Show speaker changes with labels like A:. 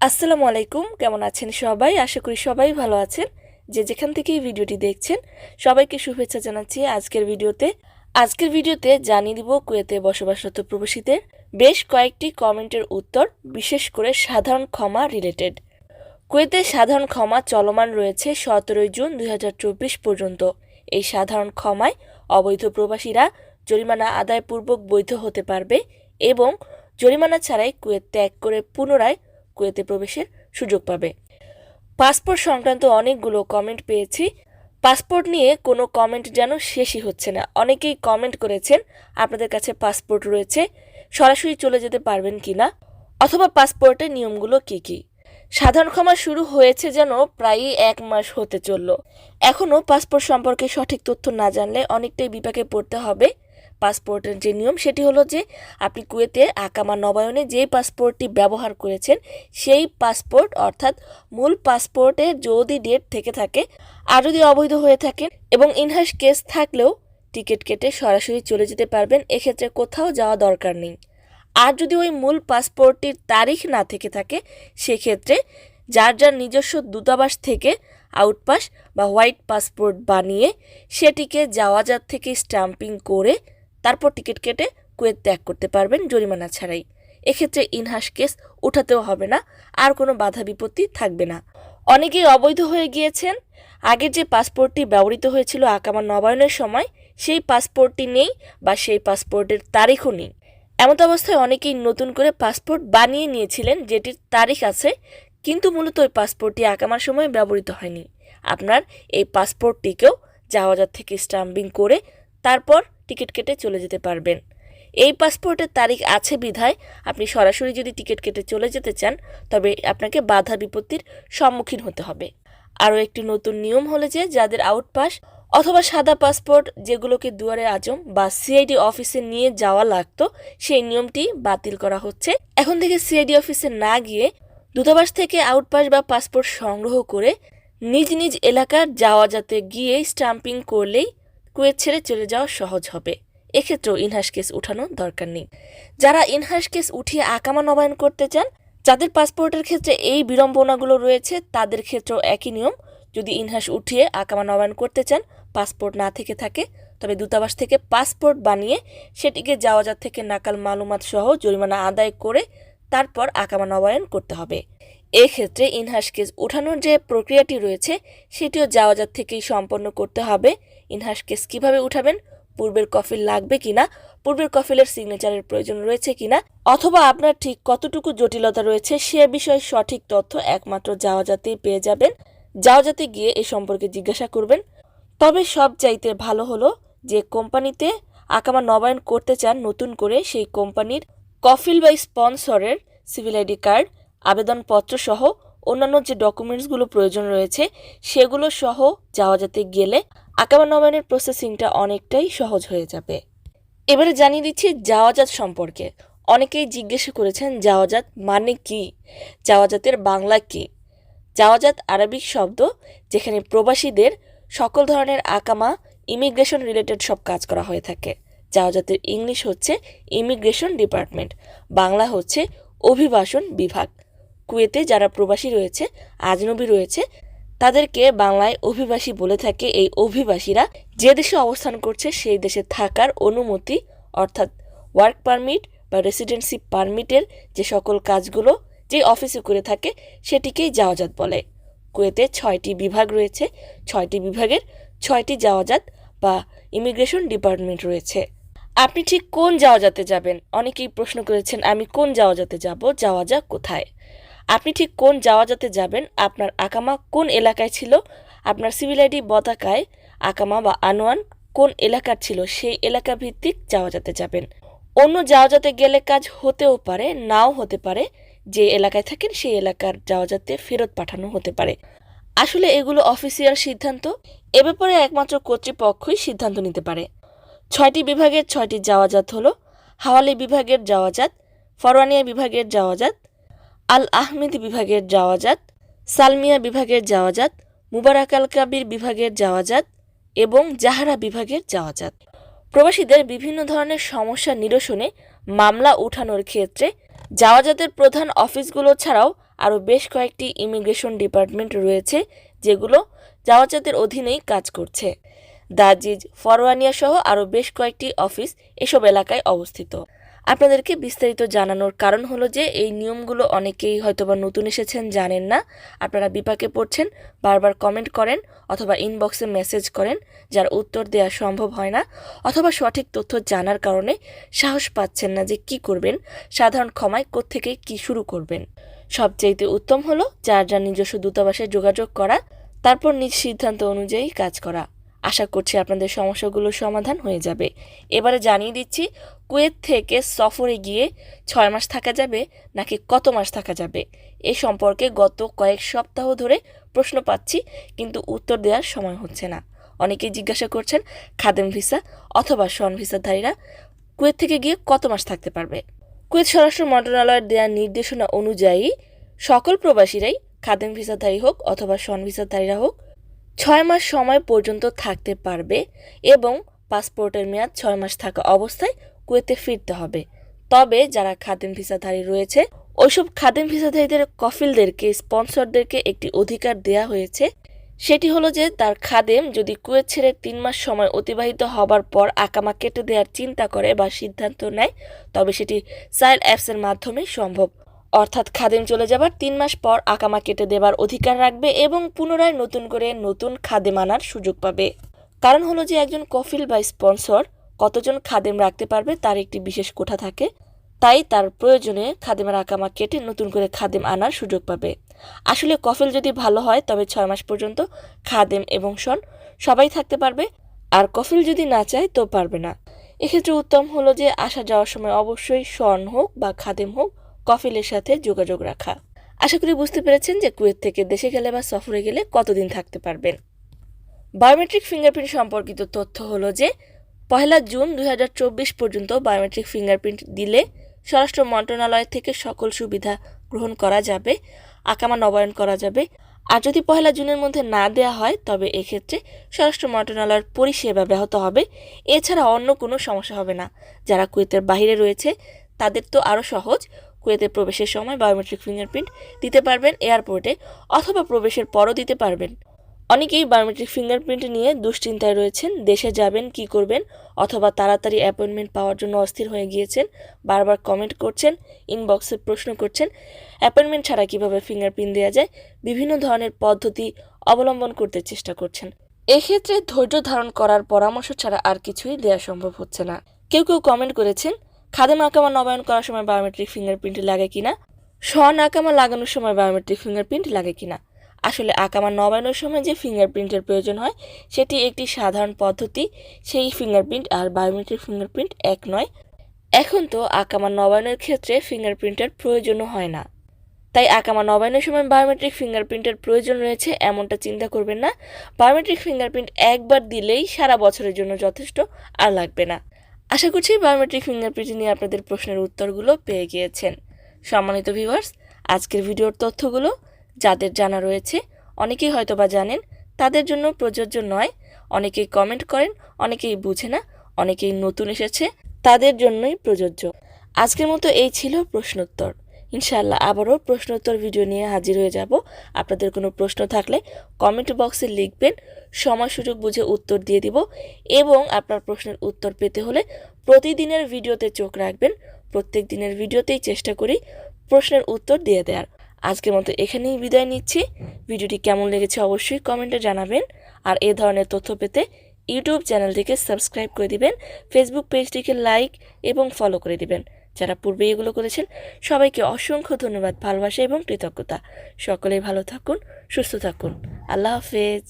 A: আসসালামু আলাইকুম, কেমন আছেন সবাই? আশা করি সবাই ভালো আছেন। যে যেখান থেকে এই ভিডিওটি দেখছেন, সবাইকে শুভেচ্ছা জানাচ্ছি আজকের ভিডিওতে। আজকের ভিডিওতে জানিয়ে দিব কুয়েতে বসবাসরত প্রবাসীদের বেশ কয়েকটি কমেন্টের উত্তর, বিশেষ করে সাধারণ ক্ষমা রিলেটেড কুয়েতে সাধারণ ক্ষমা চলমান রয়েছে সতেরোই জুন দুই হাজার চব্বিশ পর্যন্ত। এই সাধারণ ক্ষমায় অবৈধ প্রবাসীরা জরিমানা আদায়পূর্বক বৈধ হতে পারবে এবং জরিমানা ছাড়াই কুয়েত ত্যাগ করে পুনরায় কুয়েতে প্রবেশের সুযোগ পাবে। পাসপোর্ট সংক্রান্ত অনেকগুলো কমেন্ট পেয়েছি। পাসপোর্ট নিয়ে কোনো কমেন্ট যেন শেষই হচ্ছে না। অনেকেই কমেন্ট করেছেন, আপনাদের কাছে পাসপোর্ট রয়েছে, সরাসরি চলে যেতে পারবেন কি না? অথবা পাসপোর্টের নিয়মগুলো কি কি? সাধারণ ক্ষমা শুরু হয়েছে যেন প্রায়ই এক মাস হতে চলল। এখনও পাসপোর্ট সম্পর্কে সঠিক তথ্য না জানলে অনেকটাই বিপাকে পড়তে হবে। পাসপোর্টের যে নিয়ম, সেটি হলো যে আপনি কুয়েতে আকামা নবায়নে যে পাসপোর্টটি ব্যবহার করেছেন, সেই পাসপোর্ট অর্থাৎ মূল পাসপোর্টে যদি ডেট থেকে থাকে আর যদি অবৈধ হয়ে থাকেন এবং ইনহাস কেস থাকলেও টিকিট কেটে সরাসরি চলে যেতে পারবেন, এক্ষেত্রে কোথাও যাওয়া দরকার নেই। আর যদি ওই মূল পাসপোর্টটির তারিখ না থেকে থাকে, সেক্ষেত্রে যার যার নিজস্ব দূতাবাস থেকে আউটপাস বা হোয়াইট পাসপোর্ট বানিয়ে সেটিকে যাওয়া যার থেকে স্টাম্পিং করে তারপর টিকিট কেটে কুয়েত ত্যাগ করতে পারবেন জরিমানা ছাড়াই। এক্ষেত্রে ইনহাস কেস উঠাতেও হবে না, আর কোনো বাধা বিপত্তি থাকবে না। অনেকেই অবৈধ হয়ে গিয়েছেন। আগের যে পাসপোর্টটি ব্যবহৃত হয়েছিল আকামা নবায়নের সময়, সেই পাসপোর্টটি নেই বা সেই পাসপোর্টের তারিখও নেই। এমত অবস্থায় অনেকেই নতুন করে পাসপোর্ট বানিয়ে নিয়েছিলেন যেটির তারিখ আছে, কিন্তু মূলত ওই পাসপোর্টটি আকামার সময় ব্যবহৃত হয়নি। আপনার এই পাসপোর্টটিকেও যাওয়াজাত থেকে স্টাম্পিং করে তারপর টিকিট কেটে চলে যেতে পারবেন। এই পাসপোর্টের তারিখ আছে বিধায় আপনি সরাসরি যদি টিকিট কেটে চলে যেতে চান, তবে আপনাকে বাধা বিপত্তির সম্মুখীন হতে হবে। আরও একটি নতুন নিয়ম হলো যে, যাদের আউটপাস অথবা সাদা পাসপোর্ট যেগুলোকে দুয়ারে আজম বা সিআইডি অফিসে নিয়ে যাওয়া লাগতো, সেই নিয়মটি বাতিল করা হচ্ছে। এখন থেকে সিআইডি অফিসে না গিয়ে দূতাবাস থেকে আউটপাস বা পাসপোর্ট সংগ্রহ করে নিজ নিজ এলাকার যাওয়া যাতে গিয়ে স্টাম্পিং করলেই কুয়েত ছেড়ে চলে যাওয়া সহজ হবে। এক্ষেত্রেও ইনহাস কেস উঠানো দরকার নেই। যারা ইনহাস কেস উঠিয়ে আকামা নবায়ন করতে চান, যাদের পাসপোর্টের ক্ষেত্রে এই বিড়ম্বনাগুলো রয়েছে, তাদের ক্ষেত্রেও একই নিয়ম। যদি ইনহাস উঠিয়ে আকামা নবায়ন করতে চান, পাসপোর্ট না থেকে থাকে, তবে দূতাবাস থেকে পাসপোর্ট বানিয়ে সেটিকে যাওয়াজাত থেকে নাকাল মালুমাত সহ জরিমানা আদায় করে তারপর আকামা নবায়ন করতে হবে। এক্ষেত্রে ইনহাস কেস উঠানোর যে প্রক্রিয়াটি রয়েছে, সেটিও যাওয়াজাত থেকেই সম্পন্ন করতে হবে। ইনহাস কেস কীভাবে উঠাবেন? পূর্বের কফিল লাগবে কিনা? পূর্বের কফিলের সিগনেচারের প্রয়োজন রয়েছে কিনা? অথবা আপনার ঠিক কতটুকু জটিলতা রয়েছে সে বিষয়ে সঠিক তথ্য একমাত্র যাওয়া যাওয়াজাতেই পেয়ে যাবেন। যাওয়াজাতে গিয়ে এ সম্পর্কে জিজ্ঞাসা করবেন। তবে সব চাইতে ভালো হলো যে কোম্পানিতে আকামা নবায়ন করতে চান নতুন করে সেই কোম্পানির কফিল বা স্পন্সরের সিভিল আইডি কার্ড আবেদনপত্র সহ অন্যান্য যে ডকুমেন্টসগুলো প্রয়োজন রয়েছে, সেগুলো সহ যাওয়া যাতে গেলে আকামা নবায়নের প্রসেসিংটা অনেকটাই সহজ হয়ে যাবে। এবারে জানিয়ে দিচ্ছি যাওয়াজাত সম্পর্কে। অনেকেই জিজ্ঞাসা করেছেন যাওয়াজাত মানে কি? যাওয়াজাতের বাংলা কি? যাওয়াজাত আরবিক শব্দ যেখানে প্রবাসীদের সকল ধরনের আকামা ইমিগ্রেশন রিলেটেড সব কাজ করা হয়ে থাকে। যাওয়াজাতের ইংলিশ হচ্ছে ইমিগ্রেশন ডিপার্টমেন্ট বাংলা হচ্ছে অভিবাসন বিভাগ। কুয়েতে যারা প্রবাসী রয়েছে, আজনবী রয়েছে, তাদেরকে বাংলায় অভিবাসী বলে থাকে এই অভিবাসীরা। যে দেশে অবস্থান করছে, সেই দেশে থাকার অনুমতি, অর্থাৎ ওয়ার্ক পারমিট বা রেসিডেন্সি পারমিটের যে সকল কাজগুলো যে অফিসে করে থাকে, সেটিকেই যাওয়াজাত বলে। কুয়েতে ছয়টি বিভাগ রয়েছে, ছয়টি বিভাগের ছয়টি যাওয়াজাত বা ইমিগ্রেশন ডিপার্টমেন্ট রয়েছে। আপনি ঠিক কোন যাওয়াজাতে যাবেন? অনেকেই প্রশ্ন করেছেন, আমি কোন যাওয়াজাতে যাব, যাওয়া যাক কোথায়? আপনি ঠিক কোন যাওয়াজাতে যাবেন? আপনার আকামা কোন এলাকায় ছিল? আপনার সিভিল আইডি বতাকায় আকামা বা আনোয়ান কোন এলাকার ছিল? সেই এলাকা ভিত্তিক যাওয়াজাতে যাবেন। অন্য যাওয়াজাতে গেলে কাজ হতেও পারে, নাও হতে পারে। যে এলাকায় থাকেন সেই এলাকার যাওয়াজাতে ফেরত পাঠানো হতে পারে। আসলে এগুলো অফিসিয়াল সিদ্ধান্ত। এ ব্যাপারে একমাত্র কর্তৃপক্ষই সিদ্ধান্ত নিতে পারে। ছয়টি বিভাগের ছয়টি যাওয়াজাত হলো। হাওয়ালি বিভাগের যাওয়াজাত ফরওয়ানিয়া বিভাগের যাওয়াজাত আল আহমেদ বিভাগের যাওয়াজাত সালমিয়া বিভাগের যাওয়াজাত মুবারাক আল কাবির বিভাগের যাওয়াজাত এবং জাহারা বিভাগের যাওয়াজাত প্রবাসীদের বিভিন্ন ধরনের সমস্যা নিরসনে মামলা উঠানোর ক্ষেত্রে যাওয়াজাতের প্রধান অফিসগুলো ছাড়াও আরও বেশ কয়েকটি ইমিগ্রেশন ডিপার্টমেন্ট রয়েছে যেগুলো জাওয়াজাদের অধীনেই কাজ করছে। দাজিজ ফরওয়ানিয়া সহ আরও বেশ কয়েকটি অফিস এসব এলাকায় অবস্থিত। আপনাদেরকে বিস্তারিত জানানোর কারণ হলো যে এই নিয়মগুলো অনেকেই হয়তোবা নতুন এসেছেন, জানেন না। আপনারা বিপাকে পড়ছেন, বারবার কমেন্ট করেন অথবা ইনবক্সে মেসেজ করেন, যার উত্তর দেওয়া সম্ভব হয় না অথবা সঠিক তথ্য জানার কারণে সাহস পাচ্ছেন না যে কি করবেন, সাধারণ ক্ষমায় কোত্থেকে কি শুরু করবেন। সবচাইতে উত্তম হলো যার যার নিজস্ব দূতাবাসে যোগাযোগ করা, তারপর নিজ সিদ্ধান্ত অনুযায়ী কাজ করা। আশা করছি আপনাদের সমস্যাগুলোর সমাধান হয়ে যাবে। এবারে জানিয়ে দিচ্ছি, কুয়েত থেকে সফরে গিয়ে ছয় মাস থাকা যাবে নাকি কত মাস থাকা যাবে? এ সম্পর্কে গত কয়েক সপ্তাহ ধরে প্রশ্ন পাচ্ছি, কিন্তু উত্তর দেওয়ার সময় হচ্ছে না। অনেকেই জিজ্ঞাসা করছেন, খাদেম ভিসা অথবা শন ভিসাধারীরা কুয়েত থেকে গিয়ে কত মাস থাকতে পারবে? কুয়েত স্বরাষ্ট্র মন্ত্রণালয়ের দেওয়া নির্দেশনা অনুযায়ী সকল প্রবাসীরাই খাদেম ভিসাধারী হোক অথবা শন ভিসাধারীরা হোক ছয় মাস সময় পর্যন্ত থাকতে পারবে এবং পাসপোর্টের মেয়াদ ছয় মাস থাকা অবস্থায় কুয়েতে ফিরতে হবে। তবে যারা খাদেম ভিসাধারী রয়েছে, ওইসব খাদেম ভিসাধারীদের কফিলদেরকে, স্পন্সরদেরকে একটি অধিকার দেয়া হয়েছে। সেটি হলো যে তার খাদেম যদি কুয়েত ছেড়ে তিন মাস সময় অতিবাহিত হবার পর আকামা কেটে দেওয়ার চিন্তা করে বা সিদ্ধান্ত নেয়, তবে সেটি সাইল অ্যাপসের মাধ্যমে সম্ভব। অর্থাৎ খাদেম চলে যাবার তিন মাস পর আকামা কেটে দেবার অধিকার রাখবে এবং পুনরায় নতুন করে নতুন খাদেম আনার সুযোগ পাবে। কারণ হলো যে একজন কফিল বা স্পন্সর কতজন খাদেম রাখতে পারবে তার একটি বিশেষ কোঠা থাকে, তাই তার প্রয়োজনে খাদেমের আকামা কেটে নতুন করে খাদেম আনার সুযোগ পাবে। আসলে কফিল যদি ভালো হয়, তবে ছয় মাস পর্যন্ত খাদেম এবং শন সবাই থাকতে পারবে, আর কফিল যদি না চায়, তো পারবে না। এক্ষেত্রে উত্তম হলো যে আসা যাওয়ার সময় অবশ্যই শন হোক বা খাদেম হোক কফিলের সাথে যোগাযোগ রাখা। আশা করি বুঝতে পেরেছেন যে কুয়েত থেকে দেশে গেলে বা সফরে গেলে কতদিন থাকতে পারবেন। বায়োমেট্রিক ফিঙ্গারপ্রিন্ট সম্পর্কিত তথ্য হলো যে, পহেলা জুন দু হাজার চব্বিশ পর্যন্ত বায়োমেট্রিক ফিঙ্গারপ্রিন্ট দিলে স্বরাষ্ট্র মন্ত্রণালয় থেকে সকল সুবিধা গ্রহণ করা যাবে, আকামা নবায়ন করা যাবে। আর যদি পহেলা জুনের মধ্যে না দেয়া হয়, তবে এক্ষেত্রে স্বরাষ্ট্র মন্ত্রণালয়ের পরিষেবা ব্যাহত হবে। এছাড়া অন্য কোনো সমস্যা হবে না। যারা কুয়েতের বাইরে রয়েছে, তাদের তো আরও সহজ। কুয়েতে প্রবেশের সময় বায়োমেট্রিক ফিঙ্গারপ্রিন্ট দিতে পারবেন এয়ারপোর্টে অথবা প্রবেশের পরও দিতে পারবেন। অনেকেই বায়োমেট্রিক ফিঙ্গারপ্রিন্ট নিয়ে দুশ্চিন্তায় রয়েছেন, দেশে যাবেন, কি করবেন অথবা তাড়াতাড়ি অ্যাপয়েন্টমেন্ট পাওয়ার জন্য অস্থির হয়ে গিয়েছেন, বারবার কমেন্ট করছেন ইনবক্সে প্রশ্ন করছেন অ্যাপয়েন্টমেন্ট ছাড়া কীভাবে ফিঙ্গারপ্রিন্ট দেওয়া যায়, বিভিন্ন ধরনের পদ্ধতি অবলম্বন করতে চেষ্টা করছেন। এক্ষেত্রে ধৈর্য ধারণ করার পরামর্শ ছাড়া আর কিছুই দেওয়া সম্ভব হচ্ছে না। কেউ কেউ কমেন্ট করেছেন খাদেম আকামা নবায়ন করার সময় বায়োমেট্রিক ফিঙ্গারপ্রিন্ট লাগে কিনা? স্বন আকামা লাগানোর সময় বায়োমেট্রিক ফিঙ্গারপ্রিন্ট লাগে কিনা? আসলে আকামা নবায়নের সময় যে ফিঙ্গারপ্রিন্টের প্রয়োজন হয়, সেটি একটি সাধারণ পদ্ধতি। সেই ফিঙ্গারপ্রিন্ট আর বায়োমেট্রিক ফিঙ্গারপ্রিন্ট এক নয়। এখন তো আকামা নবায়নের ক্ষেত্রে ফিঙ্গারপ্রিন্টের প্রয়োজনও হয় না। তাই আকামা নবায়নের সময় বায়োমেট্রিক ফিঙ্গারপ্রিন্টের প্রয়োজন রয়েছে এমনটা চিন্তা করবেন না। বায়োমেট্রিক ফিঙ্গারপ্রিন্ট একবার দিলেই সারা বছরের জন্য যথেষ্ট আর লাগবে না। আশা করছি বায়োমেট্রিক ফিঙ্গারপ্রিন্ট নিয়ে আপনাদের প্রশ্নের উত্তরগুলো পেয়ে গিয়েছেন। সম্মানিত ভিউয়ার্স, আজকের ভিডিওর তথ্যগুলো যাদের জানা রয়েছে, অনেকেই হয়তো বা জানেন, তাদের জন্য প্রযোজ্য নয়। অনেকেই কমেন্ট করেন, অনেকেই বুঝে না, অনেকেই নতুন এসেছে, তাদের জন্যই প্রযোজ্য। আজকের মতো এই ছিল প্রশ্নোত্তর। ইনশাআল্লাহ আবারও প্রশ্নোত্তর ভিডিও নিয়ে হাজির হয়ে যাব। আপনাদের কোনো প্রশ্ন থাকলে কমেন্ট বক্সে লিখবেন, সময় সুযোগ বুঝে উত্তর দিয়ে দিব এবং আপনার প্রশ্নের উত্তর পেতে হলে প্রতিদিনের ভিডিওতে চোখ রাখবেন, প্রত্যেক দিনের ভিডিওতেই চেষ্টা করি প্রশ্নের উত্তর দিয়ে দেওয়ার। আজকের মতো এখানেই বিদায় নিচ্ছি। ভিডিওটি কেমন লেগেছে অবশ্যই কমেন্টে জানাবেন আর এ ধরনের তথ্য পেতে ইউটিউব চ্যানেলটিকে সাবস্ক্রাইব করে দিবেন, ফেসবুক পেজটিকে লাইক এবং ফলো করে দিবেন। যারা পূর্বে এগুলো করেছেন, সবাইকে অসংখ্য ধন্যবাদ, ভালোবাসা এবং কৃতজ্ঞতা। সকলেই ভালো থাকুন, সুস্থ থাকুন। আল্লাহ হাফেজ।